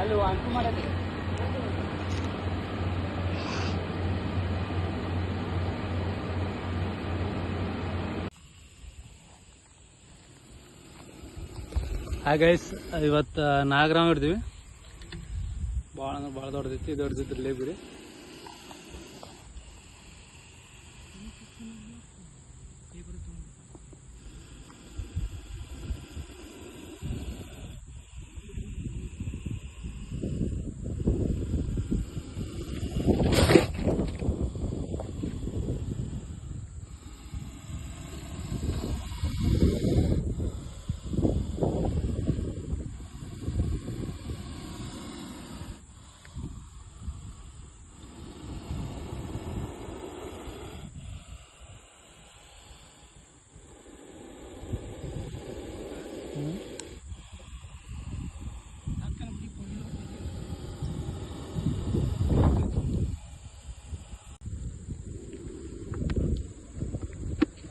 ಅಲ್ಲಿ ಅಂಕು ಮಾಡಕ್ಕೆ ಹಾಯ್ ಗೈಸ್ ಇವತ್ತು ನಾಗರಾಮ್ ಇರ್ತೀವಿ ಭಾಳ ಅಂದ್ರೆ ಭಾಳ ದೊಡ್ಡದೈತಿ ದೊಡ್ಡದಿತ್ತು ಲೇಬಿರಿ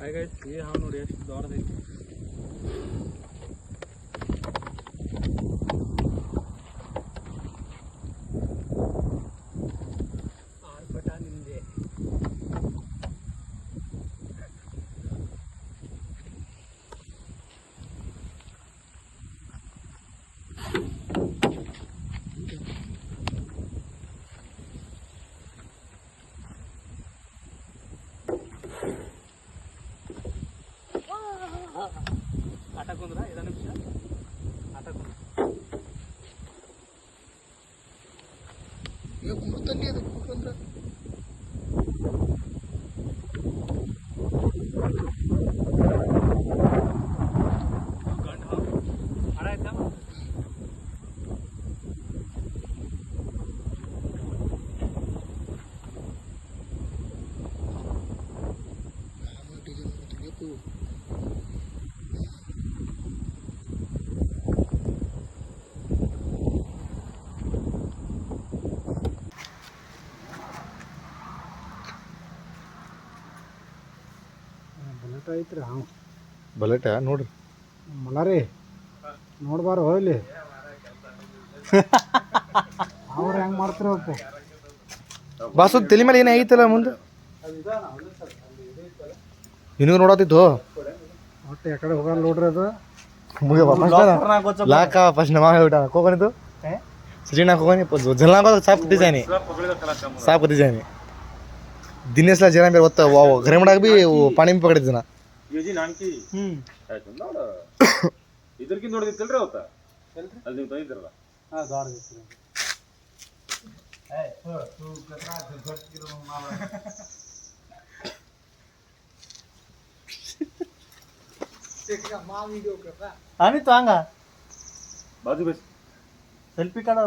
ಹಾಯ್ ಗೈಸ್ ಈ ಹಾವು ನೋಡಿ ಎಷ್ಟು ದೊಡ್ಡದೈತಿ అటకుందిరా? ఏదో నిమిషం అటకుంది? గుర్తుంది అది గుర్తుందా ಐತ್ರಿ ಹಾಂ ಬಲಟ ನೋಡ್ರಿ. ಮಲಾರಿ ನೋಡ್ಬಾರ ಹೋಗ್ಲಿ ಅವ್ರು ಹೆಂಗೆ ಮಾಡ್ತಾರೆ ಅಪ್ಪ. ಬಾಸು ತಲೆ ಮೇಲೆ ಏನೇ ಐತಲ್ಲ ಮುಂದೆ? ಇನ್ನು ನೋಡತ್ತಿತ್ತು. ಒಟ್ಟು ಯಾಕಡೆ ಹೋಗಲ್ಲ ನೋಡ್ರಿ ಅದು. ಮುಗಿ ವಾಪಸ್ ಲಾಕ ವಾಪಸ್ ನಮ್ಮ ಹೇಳ್ಬಿಟ್ಟ ಹೋಗೋನಿ ಜಲ್ನಾಗ ಸಾಪ್ ಡಿಸೈನಿ. ಸಾಪ್ ಡಿಸೈನಿ. ದಿನೇಶ್ಲ ಜನ ಬೇರೆ ಒತ್ತ ಗರಿಮಡಾಗ ಭೀ ಪಾಣಿ ಪಕಡಿದ್ದಾನ ಯೋಜಿ ನಾನ್ಕಿ ಹ್ಮ್ ಆಯ್ತು ನೋಡ ಇದರ್ಕಿಂತ ನೋಡಿದಿತ್ತಲ್ರಿ ಅವತ್ತ ಅಲ್ಲಿ ನೀವು ತಂದಿದ್ರಲ್ಲ ಹಾ ದಾರ ಅನಿತು ಹಂಗ ಬಾಜು ಬೇಸ್ ಸೆಲ್ಫಿ ಕಾಡ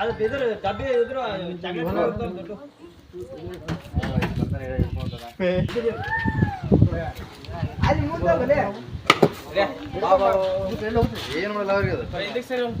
ಅದು ಬೆದರು ಡಬ್ಬಿ ಎದುರು ಏನ್ ಮಾಡಲ್ಲ ಅವ್ರಿಗೆ ಅದು ಸರಿ ಹೋಗ್ರಿ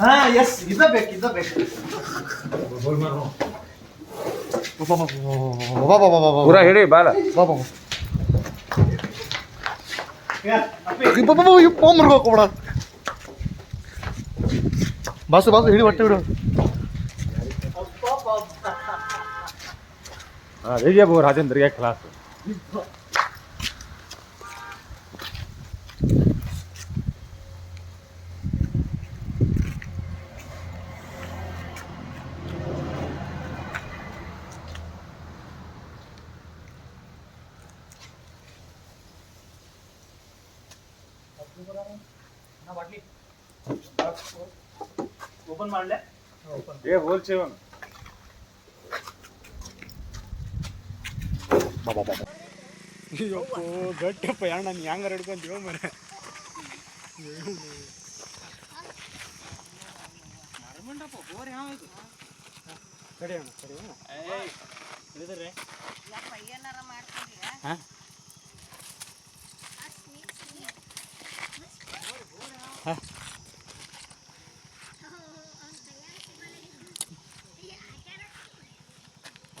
ಹಾ ಎಸ್ ಇದ ಬೇಕು ಇದ ಬೇಕು ಪೂರ ಹಿಡಿ ಬಾಲ ಮುರ್ಗೋಕೋಬಿಡ ಬಾಸು ಬಾಸು ಹಿಡಿ ಹೊಟ್ಟೆ ಬಿಡು ಹಾ ವಿಜಯಪುರ ರಾಜೇಂದ್ರಿಗೆ ಕ್ಲಾಸ್ ಓಪನ್ ಮಾಡಲೆ. ಏ ಹೋಲ್ ಚೇವನ್ ಗಟ್ಟಪ್ಪ ಯಾಣ ನೀ ಹೆಂಗಾರ ಹಿಡ್ಕೊಂತೀವ ಮರ. ಕಡೆ ಅಣ್ಣ ಕಡೆ ಹಿಡಿದ್ರೆ ಹಾಂ?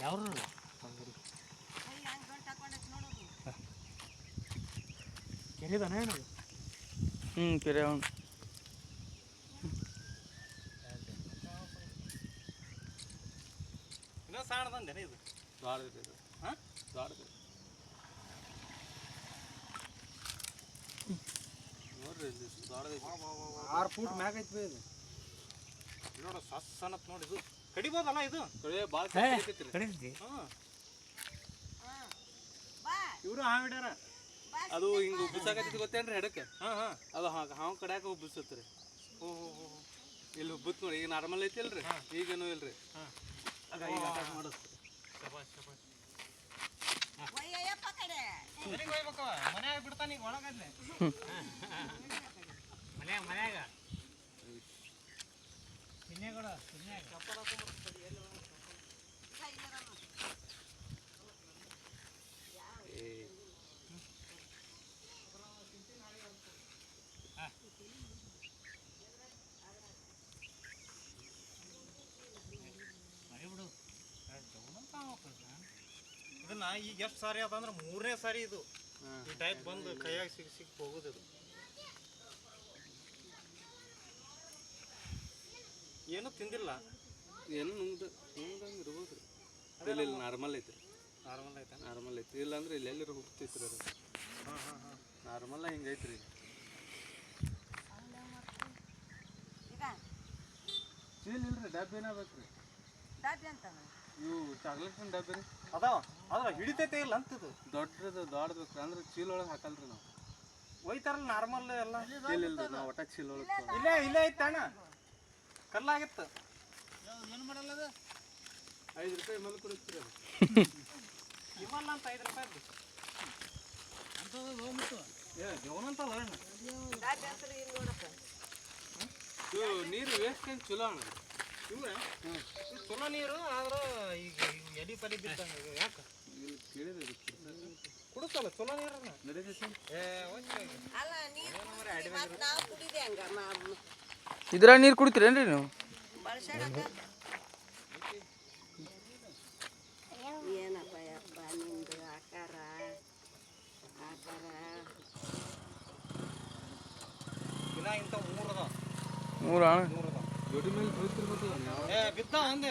ಯಾವ್ರು? ಕೆರೆದಾನ ಏನದು ಹ್ಞೂ ಕೆರೆ ಅವನು. ಇನ್ನೂ ಸಣ್ಣದಂದೇನೆ ಇದು? ದೊಡ್ಡದಿದೆ ಇದು. ಹಾಂ? ದೊಡ್ಡದು ನೋಡ್ರಿ ಇದು ದೊಡ್ಡದೈತಿ ಆರು ಫೂಟ್ ಮ್ಯಾಗ ಐತಿ ಬೇ ಇದು. ನೋಡ ಸಸ್ ಅನ್ನತ್ ನೋಡಿ ಇದು. ಕಡಿಬೋದಲ್ಲ ಇದು? ಕಡಿಯ ಭಾಳ ಕಡಿತೈತಿ? ಹಾಂ. ಇವರು ಹಾವು ಹಿಡ್ಯಾರ. ಅದು ಹಿಂಗೆ ಉಬ್ಬಿಸಾಕತ್ತೈತಿ ಗೊತ್ತೇನ್ರಿ ಹೆಡಕ್ಕೆ ಹಾಂ ಹಾಂ. ಅದು ಹಾಂ ಹಾವು ಕಡ್ಯಾಕ ಉಬ್ಬಿಸತ್ರಿ ಓ ಹೋ ಹೋ ಹೋ. ಇಲ್ಲಿ ಉಬ್ಬತ್ ನೋಡಿ ಈಗ ನಾರ್ಮಲ್ ಐತಿ ಅಲ್ರಿ? ಈಗೇನು ಇಲ್ರಿ. ಆಗ ಈಗ ಅಟ್ಯಾಕ್ ಮಾಡಿಸ್ತು ಮನ್ಯಾಗ ಮನ್ಯಾಗ ಈಗ ಎಷ್ಟು ಸಾರಿ ಅದ ಅಂದ್ರೆ ಮೂರನೇ ಸಾರಿ ಇದು. ಈ ಟೈಪ್ ಬಂದು ಕೈಯಾಗಿ ಸಿಗ್ ಸಿಗ್ ಹೋಗೋದು ಇದು. ಏನು ತಿಂದಿಲ್ಲ. ಏನು ನುಂಗ್ದು ನುಂಗ್ದಂಗೆ ಇರ್ಬೋದು. ರೀ ಇಲ್ಲ ಇಲ್ಲ ನಾರ್ಮಲ್ ಐತ್ರಿ. ನಾರ್ಮಲ್ ಐತೆ ನಾರ್ಮಲ್ ಐತಿ ಇಲ್ಲ ಅಂದ್ರೆ ಇಲ್ಲಿ ಎಲ್ಲಿರ ಹೋಗ್ತೈತ್ರಿ ಅದು. ಹಾಂ ಹಾಂ ಹಾಂ. ನಾರ್ಮಲ್ ಹಿಂಗೆ ಐತ್ರಿ ಚೀಲ್ ಇಲ್ರಿ ಡಬ್ಬಿನ ಬೇಕ್ರಿ. ಇವು ಚಾಕ್ಲೇಟಿನ ಡಬ್ಬಿ ರೀ. ಅದಾವ? ಆದ್ರೆ ಹಿಡಿತೈತೆ ಇಲ್ಲ ಅಂತದು. ದೊಡ್ಡದು ದೊಡ್ಡದು ಅಂದ್ರೆ ಚೀಲ ಒಳಗೆ ಹಾಕಲ್ರಿ ನಾವು. ಒಯ್ತಾರಲ್ಲ ನಾರ್ಮಲ್ ಎಲ್ಲ? ಇಲ್ಲ ಇಲ್ಲ ನಾವು ಒಟ್ಟ ಚೀಲ ಒಳಗೆ ಇಲ್ಲೇ ಇಲ್ಲೇ ಐತೆ ಅಣ್ಣ. ಕಲ್ಲಾಗಿತ್ತು. ಐದು ರೂಪಾಯಿ ಮೇಲೆ ಕೊಡ್ತೀರಿ ಅದು. ಇವಲ್ಲ ಅಂತ ಐದು ರೂಪಾಯಿ ಏ ಜೋನಂತಲ್ಲ ಅಣ್ಣ. ಇವು ನೀರು ವೇಸ್ಟ್ ಏನು ಚಲೋ ಅಣ್ಣ? ಇವ ಚಲೋ ನೀರು ಆದ್ರೆ ಈಗ ಎಡಿ ಪರಿ ಪಲಿ ಬಿದ್ದಂಗೆ ಯಾಕೆ? ಕುಡಿಸಲ್ಲ ಚಲೋ ನೀರನ್ನ ಏ ಇದ್ರಾಗ ನೀರು ಕುಡಿತೀರೇನ್ರಿ ನೀವು? ಏನಪ್ಪ ಯಪ್ಪ ಅಂದೆ ಆಕಾರ? ಆಕಾರ? ದಿನ ಇಂಥ ಮೂರು ಅದಾವ. ಮೂರು ಅಣ್ಣ? ಮೂರು ಅದಾವ. ದೊಡ್ಡ ಮೇಲೆ ಬೀಳ್ತಿರ್ಬೋದು ನಾವು ಏ ಬಿದ್ದ ಅಂದೆ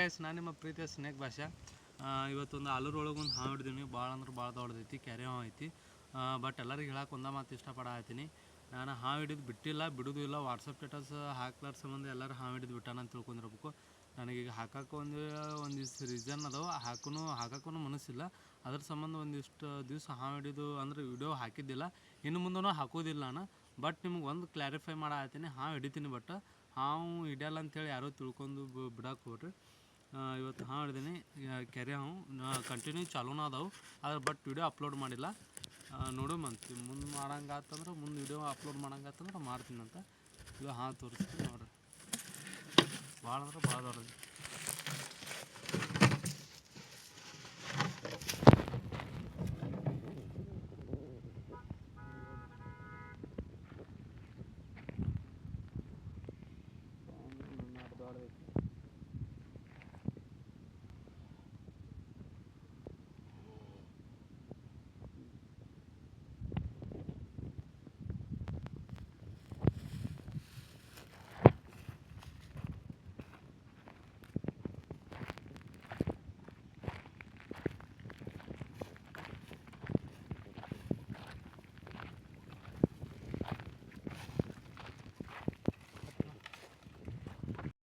ಗೈಸ್ ನಾನು ನಿಮ್ಮ ಪ್ರೀತಿಯ ಸ್ನೇಕ್ ಭಾಷೆ. ಇವತ್ತೊಂದು ಆಲೂರು ಒಳಗೆ ಒಂದು ಹಾವು ಹಿಡಿದೀನಿ ಭಾಳ ಅಂದ್ರೆ ಭಾಳ ದೊಡ್ಡದೈತಿ, ಕೆರೆ ಹಾವು ಐತಿ. ಬಟ್ ಎಲ್ಲರಿಗೆ ಹೇಳಕ್ಕೆ ಒಂದ ಮಾತು ಇಷ್ಟಪಡತ್ತೀನಿ ನಾನು ಹಾವು ಹಿಡಿದು ಬಿಟ್ಟಿಲ್ಲ, ಬಿಡೋದು ಇಲ್ಲ ವಾಟ್ಸಪ್ ಸ್ಟೇಟಸ್ ಹಾಕ್ಲಾರ ಸಂಬಂಧ ಎಲ್ಲರೂ ಹಾವು ಹಿಡಿದು ಬಿಟ್ಟಾನ ಅಂತ ತಿಳ್ಕೊಂಡಿರ್ಬೇಕು. ನನಗೀಗ ಹಾಕಕ್ಕೆ ಒಂದು ಒಂದಿಷ್ಟು ರೀಸನ್ ಅದಾವ ಹಾಕೂ ಹಾಕಕ್ಕೂ ಮನಸ್ಸಿಲ್ಲ. ಅದ್ರ ಸಂಬಂಧ ಒಂದಿಷ್ಟು ದಿವಸ ಹಾವು ಹಿಡಿದು ಅಂದ್ರೆ ವಿಡಿಯೋ ಹಾಕಿದ್ದಿಲ್ಲ. ಇನ್ನು ಮುಂದೂ ಹಾಕೋದಿಲ್ಲ ನಾನು. ಬಟ್ ನಿಮ್ಗೆ ಒಂದು ಕ್ಲಾರಿಫೈ ಮಾಡತ್ತೀನಿ ಹಾವು ಹಿಡಿತೀನಿ ಬಟ್ ಹಾವು ಹಿಡಿಯಲ್ಲ ಅಂತೇಳಿ ಯಾರೂ ತಿಳ್ಕೊಂಡು ಬಿಡಕ್ಕೆ ಹೋಗ್ರಿ. ಇವತ್ತು ಹಾಂ ಹಿಡ್ದೀನಿ ಕೆರೆ ಹಾವು ಕಂಟಿನ್ಯೂ ಚಾಲೂನ ಅದಾವು. ಆದ್ರೆ ಬಟ್ ವಿಡಿಯೋ ಅಪ್ಲೋಡ್ ಮಾಡಿಲ್ಲ. ನೋಡು ಮಂತಿ, ಮುಂದೆ ಮಾಡಂಗಾತಂದ್ರೆ, ಮುಂದೆ ವಿಡಿಯೋ ಅಪ್ಲೋಡ್ ಮಾಡಂಗಾತಂದ್ರೆ ಮಾಡ್ತೀನಿ ಅಂತ ಇದು ಹಾಂ ತೋರಿಸ್ತೀನಿ ನೋಡ್ರಿ. ಭಾಳ ಅಂದ್ರೆ ಭಾಳ ದೊಡ್ಡದು.